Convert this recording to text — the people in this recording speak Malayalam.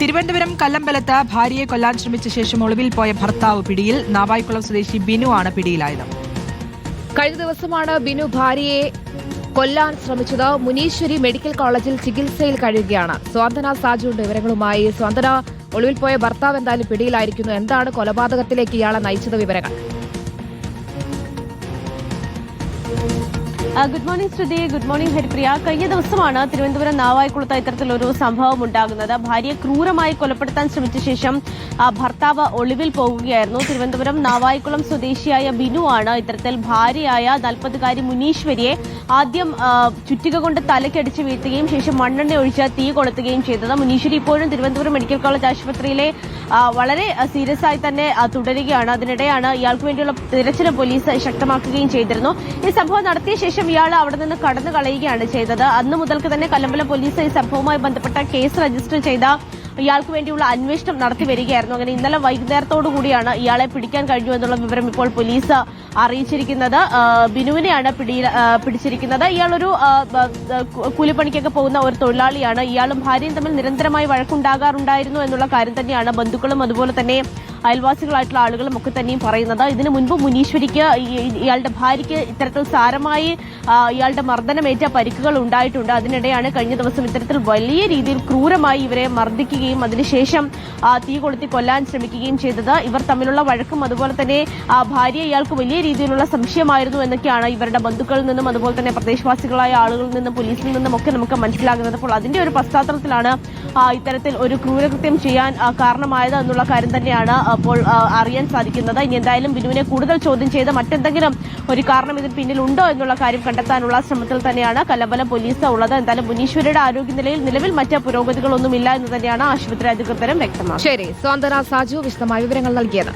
തിരുവനന്തപുരം കല്ലമ്പലത്ത് ഭാര്യയെ കൊല്ലാൻ ശ്രമിച്ച ശേഷം ഒളിവിൽ പോയ ഭർത്താവ് പിടിയിൽ നാവായിക്കുളം സ്വദേശി ബിനു ആണ് പിടിയിലായത്. കഴിഞ്ഞ ദിവസമാണ് ബിനു ഭാര്യയെ കൊല്ലാൻ ശ്രമിച്ചത്. മുനീശ്വരി മെഡിക്കൽ കോളേജിൽ ചികിത്സയിൽ കഴിയുകയാണ്. സ്വാന്തന സാജുണ്ട് വിവരങ്ങളുമായി സ്വാന്തന ഒളിവിൽ പോയ ഭർത്താവ് എന്തായാലും പിടിയിലായിരിക്കുന്നു. എന്താണ് കൊലപാതകത്തിലേക്ക് ഇയാളെ നയിച്ചത് വിവരങ്ങൾ? Good morning Shruti. Good morning Haripriya. കഴിഞ്ഞ ദിവസമാണ് തിരുവനന്തപുരം നാവായിക്കുളത്ത് ഇത്തരത്തിലൊരു സംഭവം ഉണ്ടാകുന്നത്. ഭാര്യയെ ക്രൂരമായി കൊലപ്പെടുത്താൻ ശ്രമിച്ച ശേഷം ഭർത്താവ് ഒളിവിൽ പോവുകയായിരുന്നു. തിരുവനന്തപുരം നാവായിക്കുളം സ്വദേശിയായ ബിനു ആണ് ഇത്തരത്തിൽ ഭാര്യയായ നാൽപ്പതുകാരി മുനീശ്വരിയെ ആദ്യം ചുറ്റിക കൊണ്ട് തലക്കടിച്ച് വീഴ്ത്തുകയും ശേഷം മണ്ണെണ്ണ ഒഴിച്ച് തീ കൊളുത്തുകയും ചെയ്തത്. മുനീശ്വരി ഇപ്പോഴും തിരുവനന്തപുരം മെഡിക്കൽ കോളേജ് ആശുപത്രിയിലെ വളരെ സീരിയസ് ആയി തന്നെ തുടരുകയാണ്. അതിനിടെയാണ് ഇയാൾക്ക് വേണ്ടിയുള്ള തിരച്ചിൽ പോലീസ് ശക്തമാക്കുകയും ചെയ്തിരുന്നു. ഈ സംഭവം നടത്തിയ ശേഷം ഇയാൾ അവിടെ നിന്ന് കടന്നു കളയുകയാണ് ചെയ്തത്. അന്ന് മുതൽക്ക് തന്നെ കല്ലമ്പല പോലീസ് ഈ സംഭവവുമായി ബന്ധപ്പെട്ട കേസ് രജിസ്റ്റർ ചെയ്ത ഇയാൾക്ക് വേണ്ടിയുള്ള അന്വേഷണം നടത്തി വരികയായിരുന്നു. അങ്ങനെ ഇന്നലെ വൈകുന്നേരത്തോടു കൂടിയാണ് ഇയാളെ പിടിക്കാൻ കഴിഞ്ഞു എന്നുള്ള വിവരം ഇപ്പോൾ പോലീസ് അറിയിച്ചിരിക്കുന്നത്. ബിനുവിനെയാണ് പിടിയിൽ പിടിച്ചിരിക്കുന്നത്. ഇയാളൊരു കൂലിപ്പണിക്കൊക്കെ പോകുന്ന ഒരു തൊഴിലാളിയാണ്. ഇയാളും ഭാര്യയും തമ്മിൽ നിരന്തരമായി വഴക്കുണ്ടാകാറുണ്ടായിരുന്നു എന്നുള്ള കാര്യം തന്നെയാണ് ബന്ധുക്കളും അതുപോലെ തന്നെ അയൽവാസികളായിട്ടുള്ള ആളുകളും ഒക്കെ തന്നെയും പറയുന്നത്. ഇതിനു മുൻപ് മുനീശ്വരിക്ക് ഇയാളുടെ ഭാര്യയ്ക്ക് ഇത്തരത്തിൽ സാരമായി ഇയാളുടെ മർദ്ദനമേറ്റ പരിക്കുകൾ ഉണ്ടായിട്ടുണ്ട്. അതിനിടെയാണ് കഴിഞ്ഞ ദിവസം ഇത്തരത്തിൽ വലിയ രീതിയിൽ ക്രൂരമായി ഇവരെ മർദ്ദിക്കുകയും അതിനുശേഷം തീ കൊളുത്തി കൊല്ലാൻ ശ്രമിക്കുകയും ചെയ്തത്. ഇവർ തമ്മിലുള്ള വഴക്കും അതുപോലെ തന്നെ ഭാര്യ ഇയാൾക്ക് വലിയ രീതിയിലുള്ള സംശയമായിരുന്നു എന്നൊക്കെയാണ് ഇവരുടെ ബന്ധുക്കളിൽ നിന്നും അതുപോലെ തന്നെ പ്രദേശവാസികളായ ആളുകളിൽ നിന്നും പോലീസിൽ നിന്നും ഒക്കെ നമുക്ക് മനസ്സിലാകുന്നത്. അപ്പോൾ അതിന്റെ ഒരു പശ്ചാത്തലത്തിലാണ് ഇത്തരത്തിൽ ഒരു ക്രൂരകൃത്യം ചെയ്യാൻ കാരണമായത് എന്നുള്ള കാര്യം തന്നെയാണ് അപ്പോൾ അറിയാൻ സാധിക്കുന്നത്. ഇനി എന്തായാലും ബിനുവിനെ കൂടുതൽ ചോദ്യം ചെയ്ത് മറ്റെന്തെങ്കിലും ഒരു കാരണം ഇതിന് പിന്നിലുണ്ടോ എന്നുള്ള കാര്യം കണ്ടെത്താനുള്ള ശ്രമത്തിൽ തന്നെയാണ് കല്ലമ്പലം പോലീസ് ഉള്ളത്. എന്തായാലും മുനീശ്വരയുടെ ആരോഗ്യനിലയിൽ നിലവിൽ മറ്റ് പുരോഗതികളൊന്നുമില്ല എന്ന് തന്നെയാണ് ആശുപത്രി അധികൃതരും വ്യക്തമാക്കുന്നത്. ശരി സ്വാന്തന സാജു വിശദമായ വിവരങ്ങൾ നൽകിയത്.